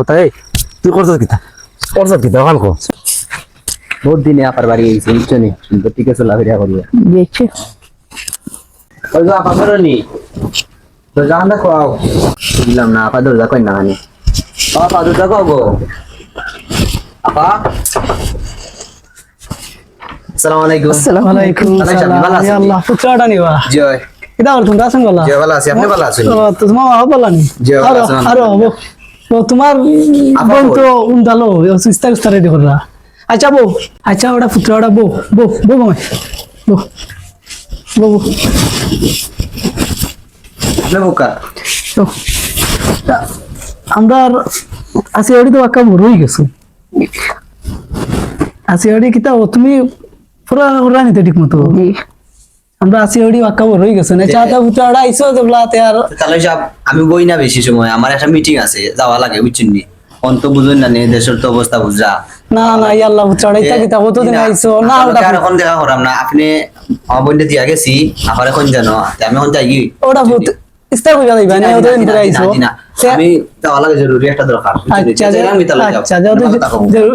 কোথায়? তুই করছ কিতা? করছ কিতা? ভালো কো। বহুত দিনে আপার বাড়ি গেছি বুঝছ নি? সুন্দর টিকে চলাফেরা করিয়া দেখছি। ওই যে আপা করনি দরজা খান্দা খাও বুঝলাম না আপা দরজা কই না মানে আপা দরজা খাও গো। আপা। আসসালামু আলাইকুম। আসসালামু আলাইকুম ভালো আল্লাহ পুত্রটা নিবা। জয়। কিদা বল তুমি আছেন বলা? জয় ভালো আছি। আপনি ভালো আছেন? তো তোমার বলা নি? জি, ভালো আছেন। আরও তো তোমার বোন? তো উন্দালো সুস্তা সুস্তা রেডি করলা। আচ্ছা বো আচ্ছা ওটা পুত্র ওটা বো বো বো মামাই বো বো বো আপনি বুকা। আমরা আসি ওড়ি তো বড় হয়ে গেছো। আসি ওড়ি কিতা তুমি পুরা ওরা নিতে ঠিক মতো? আমরা আসি ওড়ি বাক্কা বড় হয়ে গেছো না চাটা পুত্র ওটা আইসো তো বলাতে আর তাহলে সব আমি বই না বেশি সময় আমার একটা মিটিং আছে যাওয়া লাগে বুঝছেন নি? অন্ত বুঝুন না দেশের তো অবস্থা বুঝা না না ইয়া আল্লাহ পুত্র ওটা ইতা কিতা দিন আইসো না ওটা আর এখন দেখা করাম না। আপনি আমার বইটা দিয়া গেছি আবার এখন জানো আমি এখন যাই। ওটা ভূত ইস্তা কইবা দিবা না ওটা দিন করে আইসো আমি যাওয়া লাগে জরুরি একটা দরকার আচ্ছা আমি তাহলে যাব। আচ্ছা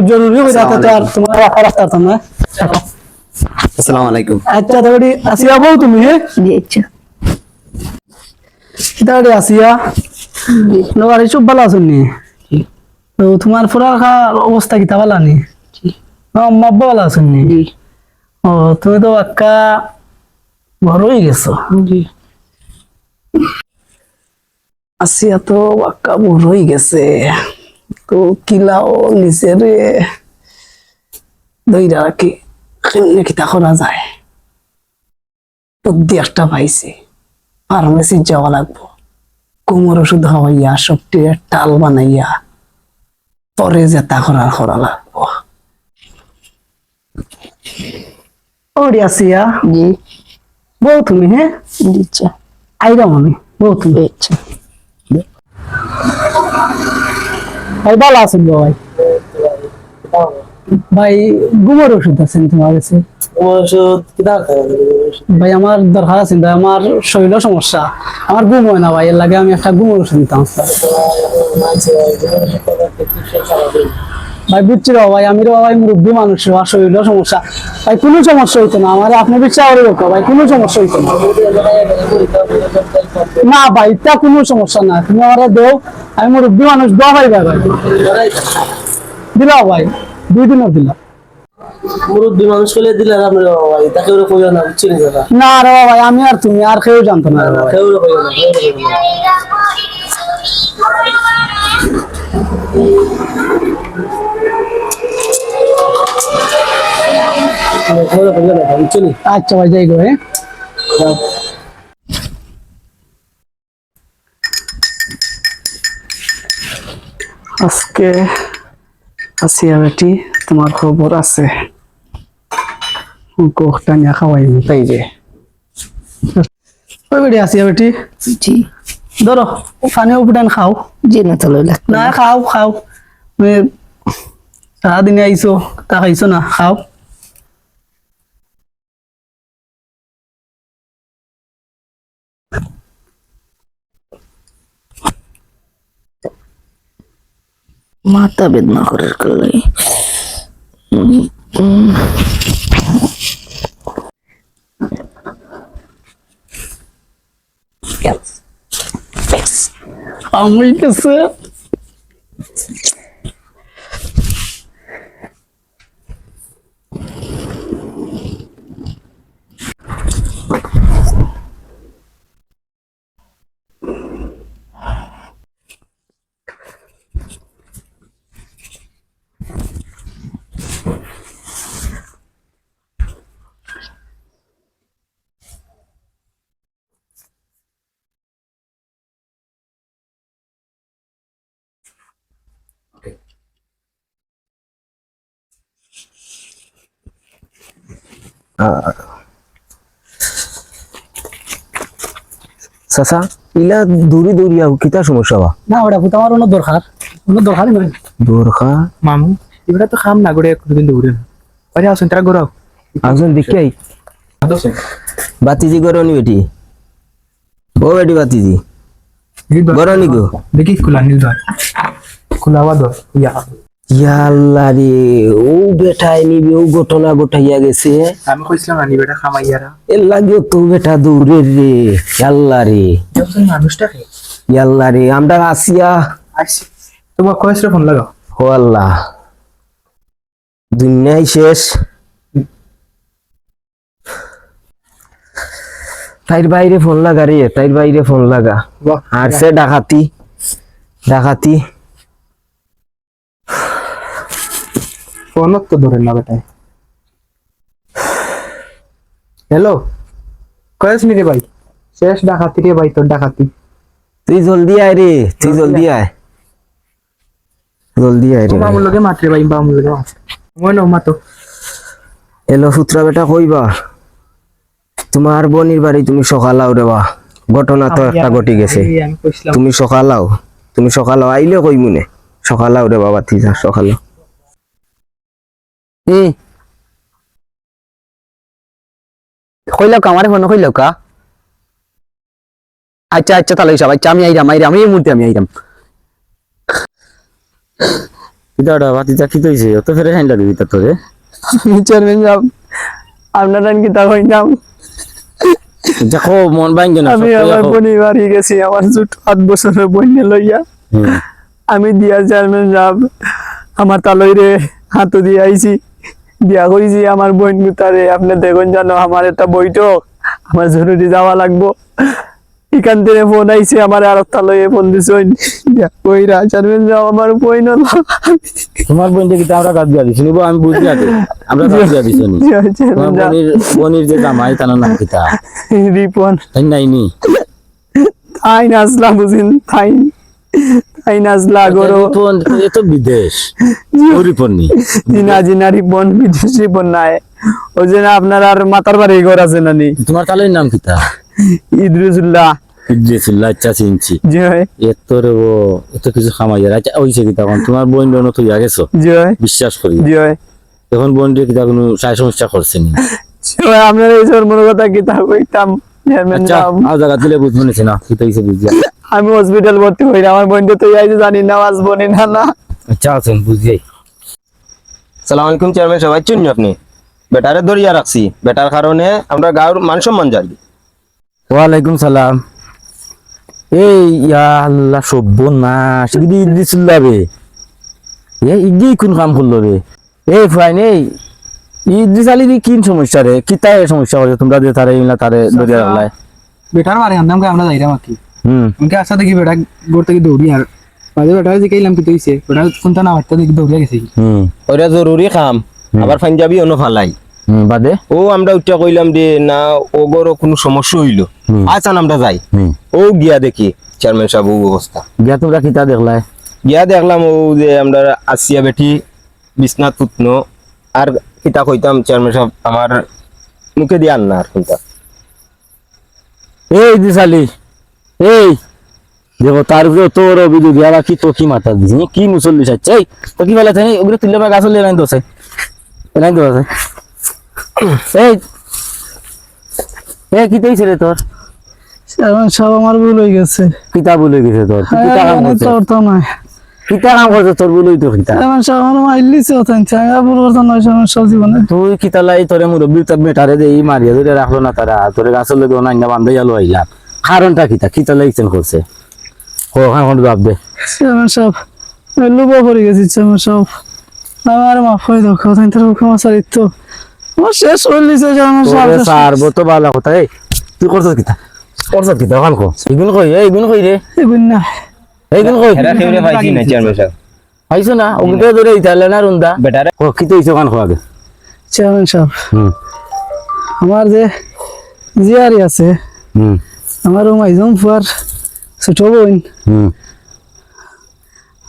জরুরি হয়ে যাতে তো আর তোমার রাখা রাখতে না? আসসালামু আলাইকুম। আচ্ছা তাহলে আসিয়া বউ তুমি হ্যাঁ? আচ্ছা তাহলে আসিয়া। বাড়ি সব ভালো আছেন নি? তো তোমার পুরা অবস্থা কি তা ভালো নি? আম্মা ভালো আছেন নি? ও তুমি তো একা বড় হয়ে গেছো। আসিয়া তো একা বড় হয়ে গেছে। তো কিলাও নিচে রে দইরা রাখি। কেমনে কিতা করা যায়। বুদ্ধি একটা পাইছি। ফার্মেসি যাওয়া লাগবো। কোমর ওষুধ খাওয়াইয়া শক্তির টাল বানাইয়া পরে জেতা করার করা লাগবো। ওরি আসিয়া। জি। বউ তুমি হ্যাঁ? দিচ্ছা আইরা মনে বউ তুমি। আচ্ছা ভাই ভালো আছেন ভাই? ভাই ঘুমের ওষুধ আছেন তোমার কাছে? ভাই আমার দরকার আছে ভাই আমার শরীর সমস্যা। আমার ঘুম হয় না ভাই এর লাগে আমি একটা ঘুমের ওষুধ নিতাম। ভাই বুঝছি রে ভাই আমি রে ভাই মুরব্বী মানুষ আর শরীরের সমস্যা। ভাই কোনো সমস্যা হইতো না আমার আপনি বিশ্বাস করে রাখো ভাই কোনো সমস্যা হইতো না। না ভাই তা কোনো সমস্যা না তুমি আমার দেও আমি মুরব্বী মানুষ দোয়া ভাই ভাই ভাই। দিলাও ভাই। দুই দিনও দিলাম। মুরব্বী মানুষ হলে দিলে ভাই তাকে ওরা কইও না বুঝছেন না। রে ভাই আমি আর তুমি আর কেউ জানতো না কেউ ওরা কইও না আচ্ছা ভাই যাই গো হ্যাঁ। আজকে আসিয়া বেটি তোমার খবর আছে? কোকটা নিয়ে খাওয়াই তাই যে। ওই বেটি আসিয়া বেটি জি। ধরো পানি উপটান খাও। জি না লাগবে। না খাও খাও। সারাদিনে আইসো তা খাইছো না খাও। মাথা বেদনা করার কালাই আমি কাছে চাচা ইলা দৌড়ি দৌড়ি আও কিতা সমস্যা বা? না ওটা আমার অন্য দরকার অন্য দরকারই নয় দরখা মামু এবারে তো খাম না গড়ে কোনদিন দৌড়ে না আরে আসুন তারা গড়াও একজন দেখি আই বাতিজি গরনি বেটি। ও বেটি বাতিজি। গরনি গো। দেখি খোলা নিল খোলাবা দর ইয়া ইয়াল্লা রে ও বেটাই নিবি ও ঘটনা ঘটাইয়া গেছে। আমি কইছিলাম আনি বেটা খামাইয়ারা এর লাগে তো বেটা দৌড়ের রে ইয়াল্লা রে। যখন মানুষটাকে ইয়াল্লা রে আমরা আসিয়া আসছি তোমার কয়েসরে ফোন লাগাও। ও আল্লাহ। দুনিয়াই শেষ। তাইর বাইরে ফোন লাগা রে তাইর বাইরে ফোন লাগা। আর সে ডাকাতি ডাকাতি। ফোন তো ধরেন না বেটায়। হ্যালো কয়েস নি রে ভাই। শেষ ডাকাতি রে ভাই তোর ডাকাতি। তুই জলদি আয় রে তুই জলদি আয়। জলদি আয় রে। মামুর লগে মাত্রে ভাই মামুর লগে মাত্রে মনে মাতো। এলো সূত্রা বেটা কইবা তোমার বনির বাড়ি তুমি সকালাও রে বা। ঘটনা তো একটা ঘটি গেছে। তুমি সকালাও তুমি সকালাও আইলে কই মুনে? সকালাও রে বাবা তুই যা সকালাও। ই কইলাও কা আমারে ফোন কইলাও কা আচ্ছা আচ্ছা তাহলে সব আচ্ছা আমি আইরাম আইরাম এই মুহূর্তে আমি আইরাম। কি তৈছে অত ফেরে হ্যান্ডার দিবি তা তোরে? চেয়ারম্যান সাহেব আপনারা কি তা দেখো মন ভাঙ্গে না আমি আমার গেছি আমার ছোট আট বছরের বন্যে লইয়া। আমি দিয়া চেয়ারম্যান সাহেব আমার তালই রে হাত দিয়ে আইছি। দিয়া কইছি আমার বোন গুতারে আপনি দেখুন জানো আমার একটা বৈঠক। আমার জরুরি যাওয়া লাগবো। এখান থেকে ফোন আইছে আমার আর একটা লইয়ে ফোন দিছেন কইরা চেয়ারম্যান সাহেব আমার বইন তোমার বোনটা কি আমরা গাছ দিয়া দিছি। আমি বুঝি আগে আমরা গাছ দিয়া দিছি নি। বোনের বোনের যে জামাই তার নাম কিতা রিপন। তাই নাই নি? তাই নাচলা বুঝিন তাই। তাই নাচলা গরো এ তো বিদেশ। ও জিনা জিনা রিপন বিদেশ রিপন নাই। ওই যে আপনার আর মাতার বাড়ি ঘর আছে নানি তোমার তালের নাম কিতা ইদ্রিসুল্লাহ। ইদ্রিসুল্লাহ আচ্ছা চিনছি। জয় ও এত কিছু খামাই আর। আচ্ছা ওইছে কি তখন? তোমার বোন বিশ্বাস করি তখন বোন দিয়ে কিতা কোনো সাই সমস্যা করছে নি? জয় আপনার এই জন্মের কথা কি তা কইতাম? আচ্ছা জায়গা দিলে বুঝব না কি আমি হসপিটাল ভর্তি হই আমার বোনটা তো আইছে জানি না আসব নি না না। আচ্ছা আছেন বুঝিয়াই। সালাম আলাইকুম চেয়ারম্যান সবাই চিনি আপনি? বেটারে ধরিয়া রাখছি। বেটার কারণে আমরা গাঁর মান সম্মান জানি ওয়ালাইকুম সালাম। এই ইয়া আল্লাহ সভ্য না সেদিকে ইদ্রিসুল্লাহ রে এ ইগি কোন কাম করল রে এই ফাইন এই ইদ্রিস আলী দি কিন সমস্যা রে? কি তাই সমস্যা হচ্ছে তোমরা যে তারে ইলা তারে দরিয়া রাখলাই। বেটার কে আমরা যাইরাম আর কি। হুম। আমাকে আসা দেখি বেটা গোর থেকে দৌড়ি আর মাঝে বেটা যে কেলাম কি তৈছে বেটা কোনটা না হাঁটতে দেখি দৌড়িয়া গেছে। হুম। ওরা জরুরি কাম আবার পাঞ্জাবি অন্য ফালাই। হুম বাদে? ও আমরা উঠা কইলাম যে না ও গরো কোনো সমস্যা হইল। আচ্ছা আমরা যাই। ও গিয়া দেখি চেয়ারম্যান সাহেব ও অবস্থা। গিয়া তোমরা কিতা দেখলাই? গিয়া দেখলাম ও যে আমরা আসিয়া বেঠি বিছনাথ পুতনো আর কিতা কইতাম চেয়ারম্যান সাহেব আমার মুখে দিয়ে আন না আর কোনটা এই আলী এই দেখো তার উপরে তোর অভিযোগ ইয়ারা কি তো কি মাথা দিস কি মুসল্লি চাচ্ছে এই তো কি বলে থাকে ওগুলো তুললে বা গাছ লাইন দোষে লাইন দোষে এই এই কি তৈছে রে তোর? সাহেব আমার ভুল হয়ে গেছে। কিতা বলে গেছে তোর। কিতা কাম করছে তোর তো নয় কিতা কাম করছে তোর বলেই তো কিতা চেয়ারম্যান সাহেব আমার মাইলিছে ওতেন চাঙ্গা ভুল করতে নয় চেয়ারম্যান সাহেব জীবনে। তুই কিতা লাই তোরে মুরব্বী তার মেটারে দে এই মারিয়া ধরে রাখল না তারা? তোরে গাছের লোক অনান্য বান্ধে গেল আইলাম কারণটা কিতা কিতা লাইছেন করছে ও জবাব দে। চেয়ারম্যান সাহেব আমি লুবো পড়ে গেছি চেয়ারম্যান সাহেব আমার মাফ হয়ে দাও কথা তোর ক্ষমা চারিত্ব আমার শেষ হয়ে লিছে তোরে সাহেব সারবো তো ভালো কথা এই তুই করছিস কিতা করছিস কিতা ওখান কো। এইগুন কই এইগুন কই রে? এগুন না। এইগুন কই? এরা পাইছি না চেয়ারম্যান সাহেব। পাইছো না? ওগুলো ধরে ইতালে না রুন্দা? বেটারে ও কি তো ইছো ওখান খো আগে? চেয়ারম্যান সাহেব। হুম। আমার যে জিয়ারি আছে হুম। আমার ও মাইজম ফুয়ার ছোট বোন হুম।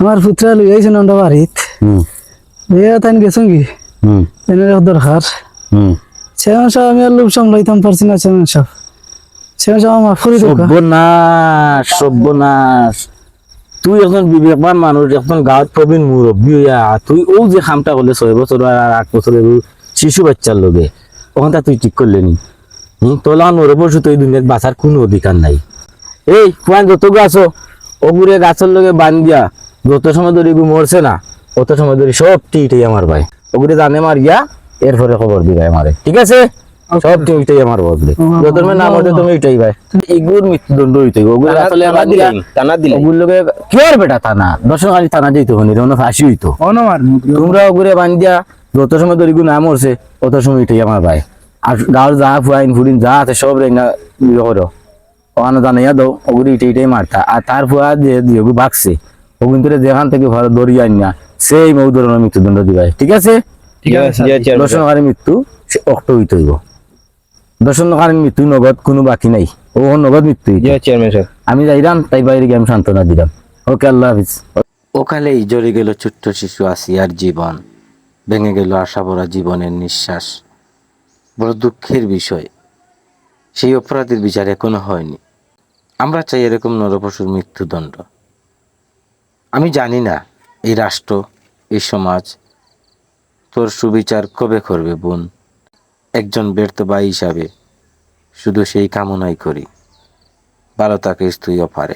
আমার পুত্রা লই আইছে নন্দ বাড়িত। হুম। বিয়া তাইন গেছেন কি? হুম। এনে দরকার। হুম। চেয়ারম্যান সাহেব আমি আর লোক সামলাইতাম পারছি না চেয়ারম্যান সাহেব। চেয়ারম্যান সাহেব আমার দোকা সর্বনাশ সর্বনাশ তুই এখন বিবেকবান মানুষ এখন গাঁৱত প্রবীণ মুরব্বী হইয়া তুই ও যে খামটা করলে ছয় বছর আর আট বছর শিশু বাচ্চার লগে ওখানটা তুই ঠিক করলে নি বসে তো এই দুনিয়াত বাঁচার কোনো অধিকার নাই। এই কুয়ান যত গাছ ওগুরে গাছের লগে বান দিয়া। যত সময় ধরে মরছে না অত সময় ধরে সব টিটাই আমার ভাই। ওগুলি জানে মারিয়া এরপরে খবর দিবে আমারে ঠিক আছে? সব টিটাই আমার বদলে যত সময় নাম হতে তুমি এটাই ভাই। এগুর মৃত্যুদণ্ড হইতে ওগুলো আসলে দিলাই টানা দিলাই। কি আর বেটা থানা দর্শনকারী থানা যেতে হনি ফাঁসি হইতো তোমরা ওগুলো বান্ধিয়া যত সময় ধরে নাম হচ্ছে অত সময় এটাই আমার ভাই। আর গাঁর যা ফুয়াইন ফুরিন যা আছে সব রেঙ্গা ইয়ে করো ওখানে জানাইয়া দাও ওগুলি এটাই এটাই মারতা আর তার ফুয়া যে দিয়েগু বাকছে ওগুন তোরে যেখান থেকে ভালো দরিয়া আনিয়া সেই মৌ ধরনের মৃত্যুদণ্ড দিবাই। ঠিক আছে? ঠিক আছে জি দর্শনকারী মৃত্যু অক্ট হইতে হইব দর্শনকারী মৃত্যু নগদ কোনো বাকি নাই। ও নগদ মৃত্যু আমি যাইলাম তাই বাইরে গিয়ে আমি সান্ত্বনা দিলাম ওকে আল্লাহ হাফিজ। ওখানেই জড়ে গেল ছোট্ট শিশু আসিয়ার জীবন ভেঙে গেল আশা ভরা জীবনের নিঃশ্বাস। বড় দুঃখের বিষয়। সেই অপরাধের বিচার এখনও হয়নি। আমরা চাই এরকম নরপশুর মৃত্যুদণ্ড। আমি জানি না, এই রাষ্ট্র, এই সমাজ, তোর সুবিচার কবে করবে বোন? একজন ব্যর্থ ভাই হিসাবে শুধু সেই কামনাই করি। ভালো থাকিস তুইও পারে